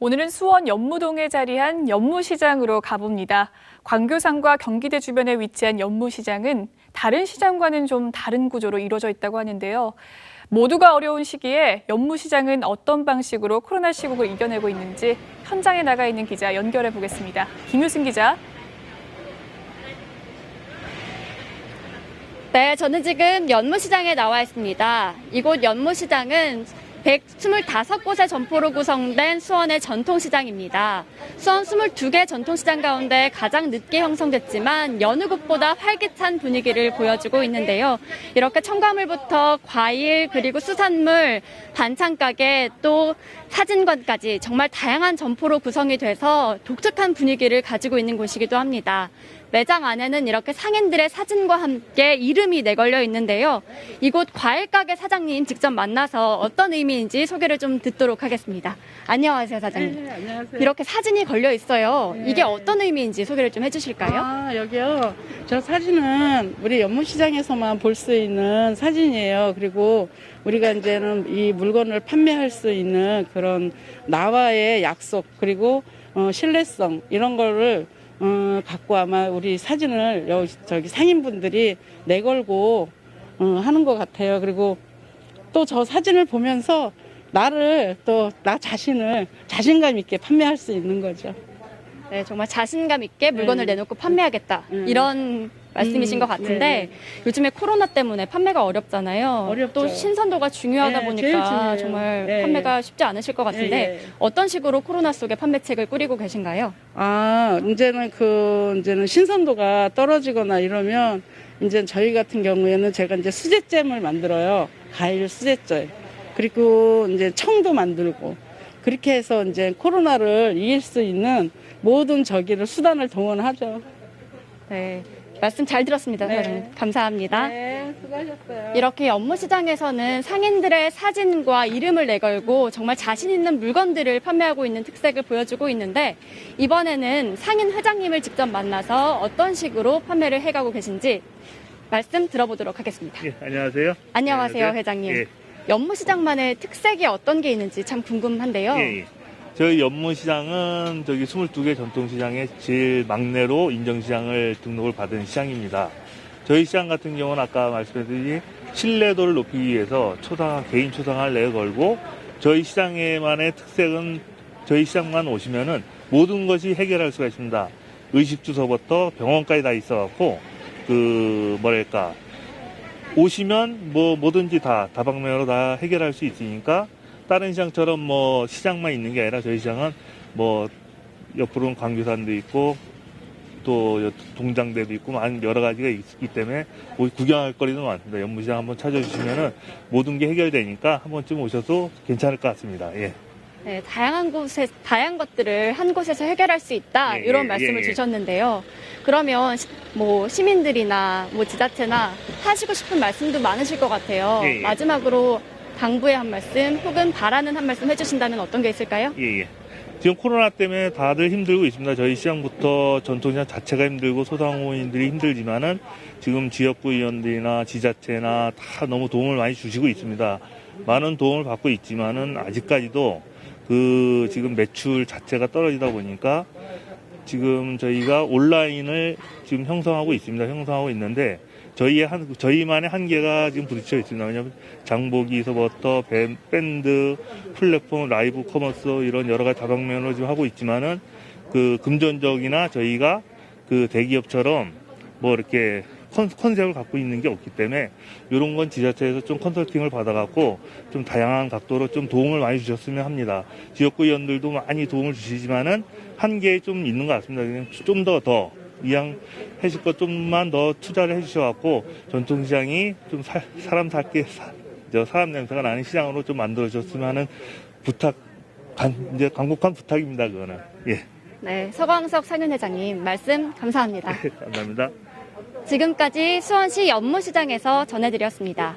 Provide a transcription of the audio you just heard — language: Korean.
오늘은 수원 연무동에 자리한 연무시장으로 가봅니다. 광교산과 경기대 주변에 위치한 연무시장은 다른 시장과는 좀 다른 구조로 이루어져 있다고 하는데요. 모두가 어려운 시기에 연무시장은 어떤 방식으로 코로나 시국을 이겨내고 있는지 현장에 나가 있는 기자 연결해 보겠습니다. 김유승 기자. 네, 저는 지금 연무시장에 나와 있습니다. 이곳 연무시장은 125곳의 점포로 구성된 수원의 전통시장입니다. 수원 22개 전통시장 가운데 가장 늦게 형성됐지만 여느 곳보다 활기찬 분위기를 보여주고 있는데요. 이렇게 첨가물부터 과일 그리고 수산물, 반찬가게 또 사진관까지 정말 다양한 점포로 구성이 돼서 독특한 분위기를 가지고 있는 곳이기도 합니다. 매장 안에는 이렇게 상인들의 사진과 함께 이름이 내걸려 있는데요. 이곳 과일 가게 사장님 직접 만나서 어떤 의미인지 소개를 좀 듣도록 하겠습니다. 안녕하세요, 사장님. 네, 안녕하세요. 이렇게 사진이 걸려 있어요. 네. 이게 어떤 의미인지 소개를 좀 해주실까요? 아, 여기요. 저 사진은 우리 연무시장에서만 볼 수 있는 사진이에요. 그리고 우리가 이제는 이 물건을 판매할 수 있는 그런 나와의 약속, 그리고 어, 신뢰성, 이런 거를 어, 갖고 아마 우리 사진을 여기, 저기 상인분들이 내걸고 어, 하는 것 같아요. 그리고 또 저 사진을 보면서 나를 또 나 자신을 자신감 있게 판매할 수 있는 거죠. 네, 정말 자신감 있게 물건을 네. 내놓고 판매하겠다. 음. 이런 말씀이신 음, 것 같은데 네, 요즘에 코로나 때문에 판매가 어렵잖아요. 어렵죠. 또 신선도가 중요하다 네, 보니까 중요해요. 정말 네. 판매가 쉽지 않으실 것 같은데 예, 예. 어떤 식으로 코로나 속에 판매책을 꾸리고 계신가요? 아, 이제는 그, 이제는 신선도가 떨어지거나 이러면, 이제 저희 같은 경우에는 제가 이제 수제잼을 만들어요. 과일 수제잼. 그리고 이제 청도 만들고. 그렇게 해서 이제 코로나를 이길 수 있는 모든 저기를 수단을 동원하죠. 네. 말씀 잘 들었습니다, 네. 사장님. 감사합니다. 네, 수고하셨어요. 이렇게 연무시장에서는 상인들의 사진과 이름을 내걸고 정말 자신 있는 물건들을 판매하고 있는 특색을 보여주고 있는데 이번에는 상인 회장님을 직접 만나서 어떤 식으로 판매를 해가고 계신지 말씀 들어보도록 하겠습니다. 예, 안녕하세요. 안녕하세요, 안녕하세요. 회장님. 예. 연무시장만의 특색이 어떤 게 있는지 참 궁금한데요. 예, 예. 저희 연무시장은 저기 22개 전통시장의 제일 막내로 인정시장을 등록을 받은 시장입니다. 저희 시장 같은 경우는 아까 말씀드린 신뢰도를 높이기 위해서 초상, 개인 초상화를 내걸고 저희 시장에만의 특색은 저희 시장만 오시면은 모든 것이 해결할 수가 있습니다. 의식주서부터 병원까지 다 있어갖고 그 뭐랄까 오시면 뭐 뭐든지 다 다방면으로 다 해결할 수 있으니까 다른 시장처럼 뭐 시장만 있는 게 아니라 저희 시장은 뭐 옆으로는 광교산도 있고 또 여- 동장대도 있고 많은 여러 가지가 있기 때문에 뭐 구경할 거리도 많습니다. 연무시장 한번 찾아주시면은 모든 게 해결되니까 한 번쯤 오셔도 괜찮을 것 같습니다. 예. 네, 다양한 곳에 다양한 것들을 한 곳에서 해결할 수 있다 예, 이런 예, 말씀을 예, 예. 주셨는데요. 그러면 시- 뭐 시민들이나 뭐 지자체나 하시고 싶은 말씀도 많으실 것 같아요. 예, 예. 마지막으로 당부의 한 말씀 혹은 바라는 한 말씀 해주신다면 어떤 게 있을까요? 예, 예. 지금 코로나 때문에 다들 힘들고 있습니다. 저희 시장부터 전통시장 자체가 힘들고 소상공인들이 힘들지만은 지금 지역구 의원들이나 지자체나 다 너무 도움을 많이 주시고 있습니다. 많은 도움을 받고 있지만은 아직까지도 그 지금 매출 자체가 떨어지다 보니까 지금 저희가 온라인을 지금 형성하고 있습니다. 형성하고 있는데 저희의 한 저희만의 한계가 지금 부딪혀 있습니다. 왜냐하면 장보기서부터 밴- 밴드, 플랫폼, 라이브 커머스 이런 여러 가지 다방면으로 지금 하고 있지만은 그 금전적이나 저희가 그 대기업처럼 뭐 이렇게 컨, 컨셉을 갖고 있는 게 없기 때문에 이런 건 지자체에서 좀 컨설팅을 받아갖고 좀 다양한 각도로 좀 도움을 많이 주셨으면 합니다. 지역구 의원들도 많이 도움을 주시지만은 한계 좀 있는 것 같습니다. 좀 더 더 이양 하실 것 좀만 더 투자를 해주셔갖고 전통시장이 좀 사, 람 살게 사, 저 사람 냄새가 나는 시장으로 좀 만들어줬으면 하는 부탁 간, 이제 간곡한 부탁입니다. 그거는 예 네, 서광석 상인회장님 말씀 감사합니다. 감사합니다. 지금까지 수원시 연무시장에서 전해드렸습니다.